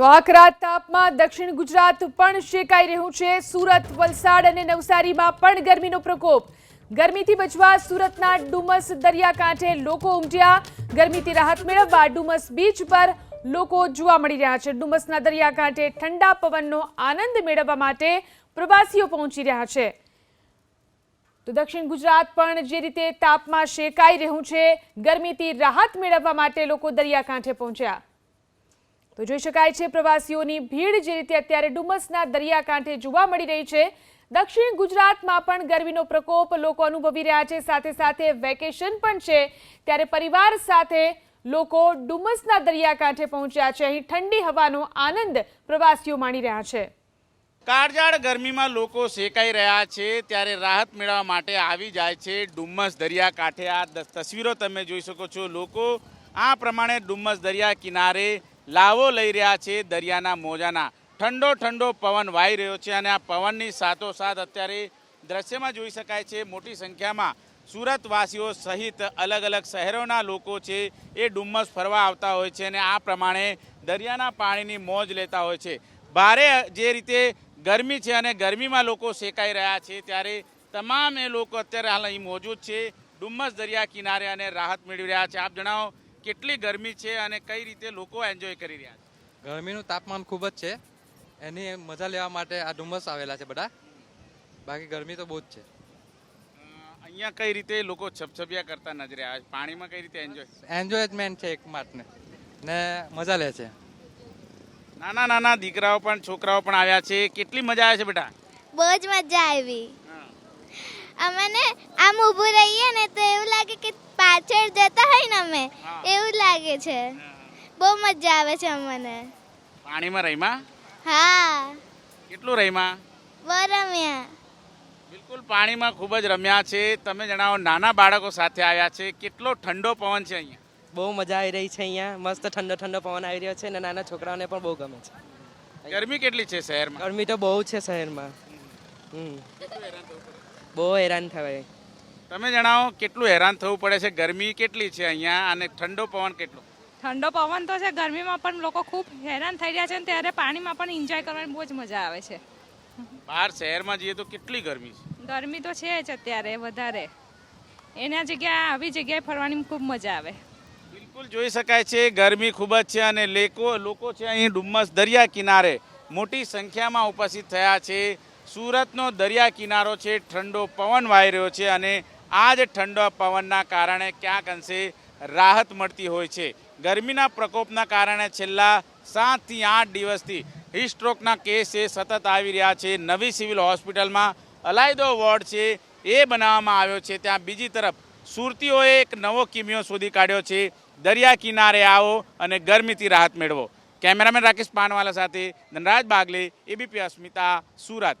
તો આકરા તાપમાં દક્ષિણ ગુજરાત પણ શેકાઈ રહ્યું છે. સુરત, વલસાડ અને નવસારીમાં પણ ગરમીનો પ્રકોપ. ગરમીથી બચવા સુરતના ડુમસ દરિયાકાંઠે લોકો ઉમટ્યા. ગરમીથી રાહત મેળવવા ડુમસ બીચ પર લોકો જોવા મળી રહ્યા છે. ડુમસના દરિયાકાંઠે ઠંડા પવનનો આનંદ મેળવવા માટે પ્રવાસીઓ પહોંચી રહ્યા છે. તો દક્ષિણ ગુજરાત પણ જે રીતે તાપમાં શેકાઈ રહ્યું છે, ગરમીથી રાહત મેળવવા માટે લોકો દરિયાકાંઠે પહોંચ્યા. તો જોઈ શકાય છે, પ્રવાસીઓની ભીડ જે રીતે અત્યારે ડુમસના દરિયાકાંઠે જોવા મળી રહી છે, દક્ષિણ ગુજરાતમાં પણ ગરમીનો પ્રકોપ લોકો અનુભવી રહ્યા છે, સાથે સાથે વેકેશન પણ છે, ત્યારે પરિવાર સાથે લોકો ડુમસના દરિયાકાંઠે પહોંચ્યા છે. અહીં ઠંડી હવાનો આનંદ પ્રવાસીઓ માણી રહ્યા છે. કાળજાળ ગરમીમાં લોકો શેકાઈ રહ્યા છે, ત્યારે રાહત મેળવવા માટે આવી જાય છે ડુમ્મસ દરિયા કાંઠે આ તસવીરો તમે જોઈ શકો છો. લોકો આ પ્રમાણે ડુમ્મસ દરિયા કિનારે લાવો લઈ રહ્યા છે દરિયાના મોજાના. ઠંડો ઠંડો પવન વાઈ રહ્યો છે અને આ પવનની સાથોસાથ અત્યારે દ્રશ્યમાં જોઈ શકાય છે મોટી સંખ્યામાં સુરતવાસીઓ સહિત અલગ અલગ શહેરોના લોકો છે એ ડુમ્મસ ફરવા આવતા હોય છે અને આ પ્રમાણે દરિયાના પાણીની મોજ લેતા હોય છે. ભારે જે રીતે ગરમી છે અને ગરમીમાં લોકો શેકાઈ રહ્યા છે ત્યારે તમામ એ લોકો અત્યારે હાલ અહીં મોજૂદ છે. ડુમ્મસ દરિયા કિનારે અને રાહત મેળવી રહ્યા છે. આપ જણાવો કેટલી ગરમી છે અને કઈ રીતે લોકો એન્જોય કરી રહ્યા છે? ગરમીનું તાપમાન ખૂબ જ છે. એની મજા લેવા માટે આ ડુમસ આવેલા છે બધા. બાકી ગરમી તો બહુ જ છે. અહીંયા કઈ રીતે લોકો છપછપિયા કરતા નજરે? આવે પાણીમાં કઈ રીતે એન્જોય એન્જોયમેન્ટ છે એક માટને ને મજા લે છે. નાના નાના દીકરાઓ પણ છોકરાઓ પણ આવ્યા છે. કેટલી મજા આવે છે બેટા? બહુ જ મજા આવી. અમને આમ ઊભું રહીએ ને તો એવું લાગે કે પાછળ જતા હોય ને અમે એવું લાગે છે. બહુ મજા આવે છે અમને. પાણીમાં રહીમાં? હા. કેટલું રહીમાં? બહુ રમ્યા. બિલકુલ પાણીમાં ખૂબ જ રમ્યા છે. તમે જણાવો નાના બાળકો સાથે આવ્યા છે. કેટલો ઠંડો પવન છે અહીંયા? બહુ મજા આવી રહી છે અહીંયા. મસ્ત ઠંડો ઠંડો પવન આવી રહ્યો છે અને નાના છોકરાઓને પણ બહુ ગમે છે. ગરમી કેટલી છે શહેરમાં? ગરમી તો બહુ છે શહેરમાં. હમ. બહુ હેરાન થવાય. તમે જણાવો કેટલું હેરાન થવું પડે છે? ગરમી કેટલી છે અહીંયા? અને ઠંડો પવન કેટલો? ઠંડો પવન તો છે ગરમીમાં પણ લોકો ખૂબ હેરાન થઈ રહ્યા છે અને ત્યારે પાણીમાં પણ એન્જોય કરવાની બહુ જ મજા આવે છે. બહાર શહેરમાં જઈએ તો કેટલી ગરમી છે? ગરમી તો છે જ અત્યારે વધારે. એના જગ્યાએ આવી જગ્યાએ ફરવાની ખૂબ મજા આવે. બિલકુલ જોઈ શકાય છે ગરમી ખૂબ જ છે અને લેકો લોકો છે અહીં ડુમ્મસ દરિયા કિનારે મોટી સંખ્યામાં ઉપસ્થિત થયા છે. સુરતનો દરિયા કિનારો છે, ઠંડો પવન વાઈ રહ્યો છે અને આ જ ઠંડો પવનના કારણે ક્યાંક અંશે રાહત મળતી હોય છે. ગરમીના પ્રકોપના કારણે છેલ્લા સાતથી આઠ દિવસથી હિસ્ટ્રોકના કેસ છે સતત આવી રહ્યા છે. નવી સિવિલ હોસ્પિટલમાં અલાયદો વોર્ડ છે, એ બનાવવામાં આવ્યો છે. ત્યાં બીજી તરફ સુરતીઓએ એક નવો કિમિયો શોધી કાઢ્યો છે. દરિયા કિનારે આવો અને ગરમીથી રાહત મેળવો. કેમેરામેન રાકેશ પાનવાલા સાથે ધનરાજ બાગલે, એબીપી અસ્મિતા, સુરત.